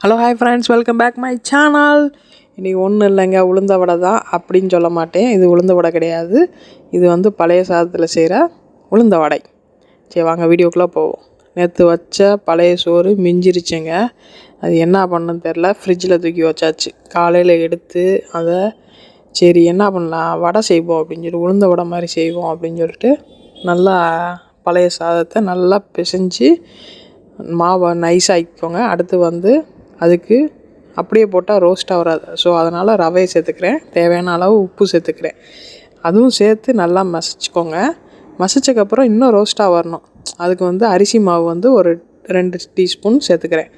Hello hi friends welcome back my channel இன்றைக்கி ஒன்றும் இல்லைங்க உளுந்த வடை தான் அப்படின்னு சொல்ல மாட்டேன். இது உளுந்த வடை கிடையாது. இது வந்து பழைய சாதத்தில் செய்கிற உளுந்த வடை. சரி வாங்க வீடியோக்குள்ளே போவோம். நேற்று வச்ச பழைய சோறு மிஞ்சிருச்சுங்க. அது என்ன பண்ணுன்னு தெரில ஃப்ரிட்ஜில் தூக்கி வச்சாச்சு. காலையில் எடுத்து அதை சரி என்ன பண்ணலாம்? வடை செய்வோம் அப்படின்னு சொல்லி உளுந்த வடை மாதிரி செய்வோம் அப்படின்னு சொல்லிட்டு நல்லா பழைய சாதத்தை நல்லா பிசைஞ்சு மாவை நைஸ் ஆக்கிக்கோங்க அடுத்து வந்து அதுக்கு அப்படியே போட்டால் ரோஸ்ட்டாக வராது ஸோ அதனால் ரவையை சேர்த்துக்கிறேன். தேவையான அளவு உப்பு சேர்த்துக்கிறேன். அதுவும் சேர்த்து நல்லா மசிச்சுக்கோங்க. மசிச்சக்கப்புறம் இன்னும் ரோஸ்ட்டாக வரணும். அதுக்கு வந்து அரிசி மாவு வந்து ஒரு ரெண்டு டீஸ்பூன் சேர்த்துக்கிறேன்.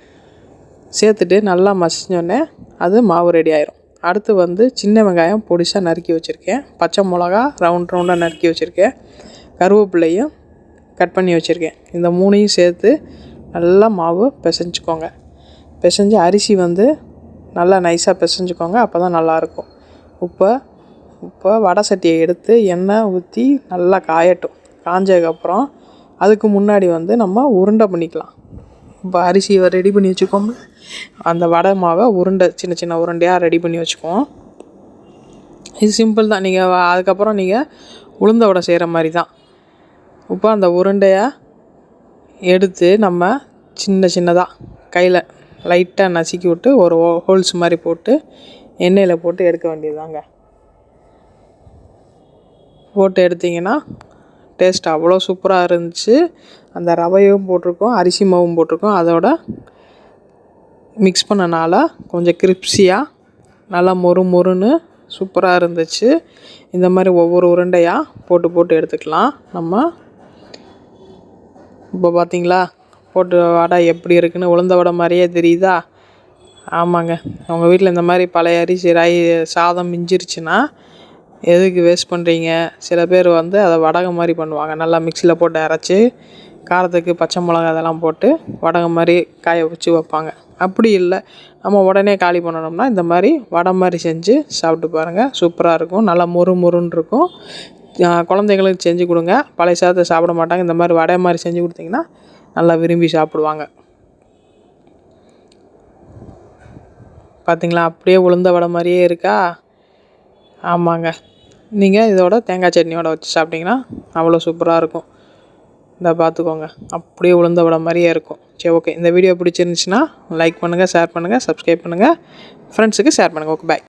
சேர்த்துட்டு நல்லா மசிஞ்சோடனே அது மாவு ரெடி ஆயிரும். அடுத்து வந்து சின்ன வெங்காயம் பொடிசாக நறுக்கி வச்சுருக்கேன். பச்சை மிளகா ரவுண்ட் ரவுண்டாக நறுக்கி வச்சுருக்கேன். கருவேப்பிலையும் கட் பண்ணி வச்சுருக்கேன். இந்த மூணையும் சேர்த்து நல்லா மாவு பிசைஞ்சுக்கோங்க. பிசைஞ்சு அரிசி வந்து நல்லா நைஸாக பிசைஞ்சுக்கோங்க அப்போ தான் நல்லாயிருக்கும். உப்பை இப்போ வடை சட்டியை எடுத்து எண்ணெய் ஊற்றி நல்லா காயட்டும். காஞ்சதுக்கப்புறம் அதுக்கு முன்னாடி வந்து நம்ம உருண்டை பண்ணிக்கலாம். இப்போ அரிசியை ரெடி பண்ணி வச்சுக்கோம் அந்த வடை மாவை உருண்டை சின்ன சின்ன உருண்டையாக ரெடி பண்ணி வச்சுக்குவோம். இது சிம்பிள் தான். நீங்கள் அதுக்கப்புறம் நீங்கள் உளுந்த வடை செய்கிற மாதிரி தான் இப்போ அந்த உருண்டையை எடுத்து நம்ம சின்ன சின்னதாக கையில் லைட்டாக நசுக்கி விட்டு ஒரு ஹோல்ஸ் மாதிரி போட்டு எண்ணெயில் போட்டு எடுக்க வேண்டியதுதாங்க. போட்டு எடுத்திங்கன்னா டேஸ்ட் அவ்வளோ சூப்பராக இருந்துச்சு. அந்த ரவையும் போட்டிருக்கோம் அரிசி மாவும் போட்டிருக்கோம். அதோட மிக்ஸ் பண்ணனால கொஞ்சம் கிரிப்ஸியாக நல்லா மொறு மொறுன்னு சூப்பராக இருந்துச்சு. இந்த மாதிரி ஒவ்வொரு உருண்டையாக போட்டு போட்டு எடுத்துக்கலாம். நம்ம இப்போ பார்த்தீங்களா போட்டு வடை எப்படி இருக்குன்னு உளுந்த வடை மாதிரியே தெரியுதா? ஆமாங்க. உங்கள் வீட்டில் இந்த மாதிரி பழைய அரிசி ரை சாதம் மிஞ்சிருச்சுன்னா எதுக்கு வேஸ்ட் பண்ணுறீங்க சில பேர் வந்து அதை வடகம் மாதிரி பண்ணுவாங்க. நல்லா மிக்சியில் போட்டு அரைச்சி காரத்துக்கு பச்சை மிளகா அதெல்லாம் போட்டு வடகம் மாதிரி காய வச்சு வைப்பாங்க. அப்படி இல்லை. நம்ம உடனே காலி பண்ணணும்னா இந்த மாதிரி வடை மாதிரி செஞ்சு சாப்பிட்டு பாருங்கள் சூப்பராக இருக்கும். நல்லா மொறு மொறுன்னு இருக்கும். குழந்தைங்களுக்கு செஞ்சு கொடுங்க. பழைய சாதத்தை சாப்பிட மாட்டாங்க. இந்த மாதிரி வடை மாதிரி செஞ்சு கொடுத்தீங்கன்னா நல்லா விரும்பி சாப்பிடுவாங்க. பார்த்திங்களா அப்படியே உளுந்த வடை மாதிரியே இருக்கா? ஆமாங்க. நீங்கள் இதோட தேங்காய் சட்னியோட வச்சு சாப்பிட்டிங்கன்னா அவ்வளோ சூப்பராக இருக்கும். இந்த பார்த்துக்கோங்க அப்படியே உளுந்த வடை மாதிரியே இருக்கும். சரி ஓகே இந்த வீடியோ பிடிச்சிருந்துச்சின்னா லைக் பண்ணுங்கள் ஷேர் பண்ணுங்கள் சப்ஸ்கிரைப் பண்ணுங்கள் ஃப்ரெண்ட்ஸுக்கு ஷேர் பண்ணுங்கள் ஓகே பாய்